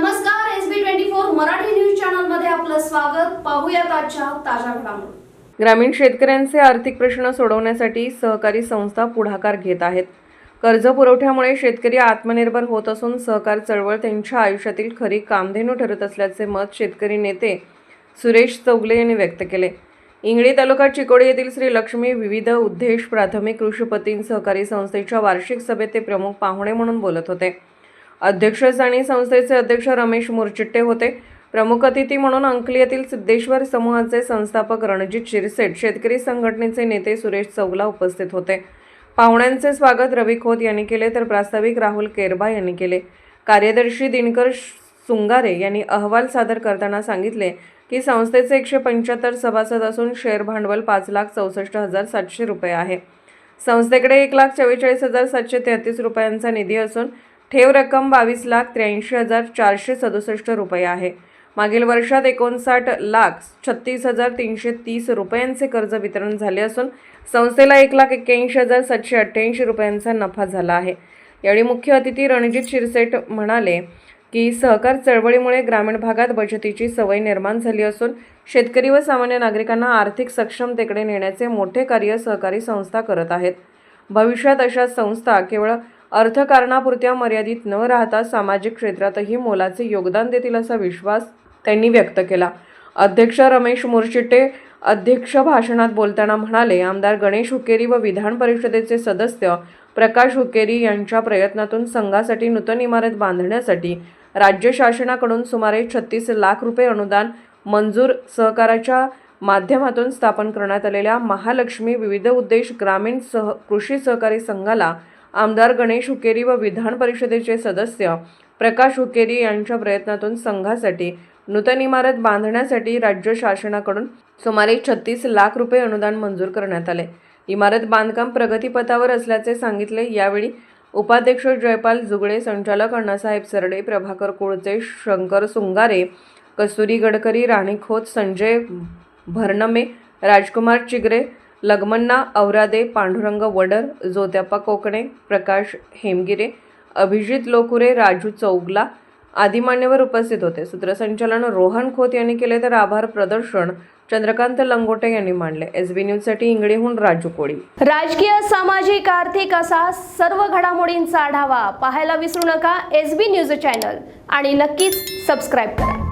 नमस्कार S B twenty four Marathi news चॅनलमध्ये आपलं स्वागत. पाहूयात आजच्या ताज्या घडामोडी. ग्रामीण शेतकऱ्यांचे आर्थिक प्रश्न सोडवण्यासाठी सहकारी संस्था पुढाकार घेत आहेत. कर्ज पुरवठ्यामुळे शेतकरी आत्मनिर्भर होत असून सहकार चळवळ त्यांच्या आयुष्यातील खरी कामधेनू ठरत असल्याचे मत शेतकरी नेते सुरेश चौगले यांनी व्यक्त केले. इंगळी तालुका चिकोडी येथील श्री लक्ष्मी विविध उद्देश प्राथमिक कृषीपतीं सहकारी संस्थेच्या वार्षिक सभेत ते प्रमुख पाहुणे म्हणून बोलत होते. अध्यक्षस्थानी संस्थेचे अध्यक्ष रमेश मुरचिट्टे होते. प्रमुख अतिथी म्हणून अंकली येथील सिद्धेश्वर समूहाचे संस्थापक रणजित शिरसेट शेतकरी संघटनेचे नेते सुरेश चौगला उपस्थित होते. पाहुण्यांचे स्वागत रवी खोत यांनी केले तर प्रास्ताविक राहुल केरबा यांनी केले. कार्यदर्शी दिनकर सुंगारे यांनी अहवाल सादर करताना सांगितले की संस्थेचे एकशे पंच्याहत्तर सभासद असून शेअर भांडवल पाच लाख चौसष्ट हजार सातशे रुपये आहे. संस्थेकडे एक लाख चव्वेचाळीस हजार सातशे तेहतीस रुपयांचा निधी असून ठेव रक्कम बावीस लाख त्र्याऐंशी हजार चारशे सदुसष्ट रुपये आहे. मागील वर्षात एकोणसाठ लाख छत्तीस हजार तीनशे तीस रुपयांचे कर्ज वितरण झाले असून संस्थेला एक लाख एक्क्याऐंशी हजार सातशे अठ्ठ्याऐंशी रुपयांचा नफा झाला आहे. यावेळी मुख्य अतिथी रणजित शिरसेट म्हणाले की सहकार चळवळीमुळे ग्रामीण भागात बचतीची सवय निर्माण झाली असून शेतकरी व सामान्य नागरिकांना आर्थिक सक्षमतेकडे नेण्याचे मोठे कार्य सहकारी संस्था करत आहेत. भविष्यात अशा संस्था केवळ अर्थकारणापुरत्या मर्यादित न राहता सामाजिक क्षेत्रातही मोलाचे योगदान देतील असा विश्वास त्यांनी व्यक्त केला. अध्यक्ष रमेश मुरशिटे अध्यक्ष भाषणात बोलताना म्हणाले आमदार गणेश हुकेरी व विधान परिषदेचे सदस्य प्रकाश हुकेरी यांच्या प्रयत्नातून संघासाठी नूतन इमारत बांधण्यासाठी राज्य शासनाकडून सुमारे छत्तीस लाख रुपये अनुदान मंजूर सहकाराच्या माध्यमातून स्थापन करण्यात आलेल्या महालक्ष्मी विविध उद्देश ग्रामीण सह कृषी सहकारी संघाला आमदार गणेश हुकेरी व विधान परिषदेचे सदस्य प्रकाश हुकेरी यांच्या प्रयत्नातून संघासाठी नूतन इमारत बांधण्यासाठी राज्य शासनाकडून सुमारे छत्तीस लाख रुपये अनुदान मंजूर करण्यात आले. इमारत बांधकाम प्रगतीपथावर असल्याचे सांगितले. यावेळी उपाध्यक्ष जयपाल जुगळे संचालक अण्णासाहेब सरडे प्रभाकर कुळचे शंकर सुंगारे कस्तुरी गडकरी राणी खोत संजय भरनमे राजकुमार चिगरे लग्मण्णा औरादे पांडुरंग वडर जोत्यापा कोकणे प्रकाश हेमगिरे अभिजित लोकुरे राजू चौगला आदी मान्यवर उपस्थित होते. सूत्रसंचालन रोहन खोत यांनी केले तर आभार प्रदर्शन चंद्रकांत लंगोटे यांनी मांडले. एस बी न्यूजसाठी इंगळीहून राजू कोळी. राजकीय सामाजिक आर्थिक असा सर्व घडामोडींचा आढावा पाहायला विसरू नका. एस बी न्यूज चॅनल आणि नक्कीच सबस्क्राईब करा.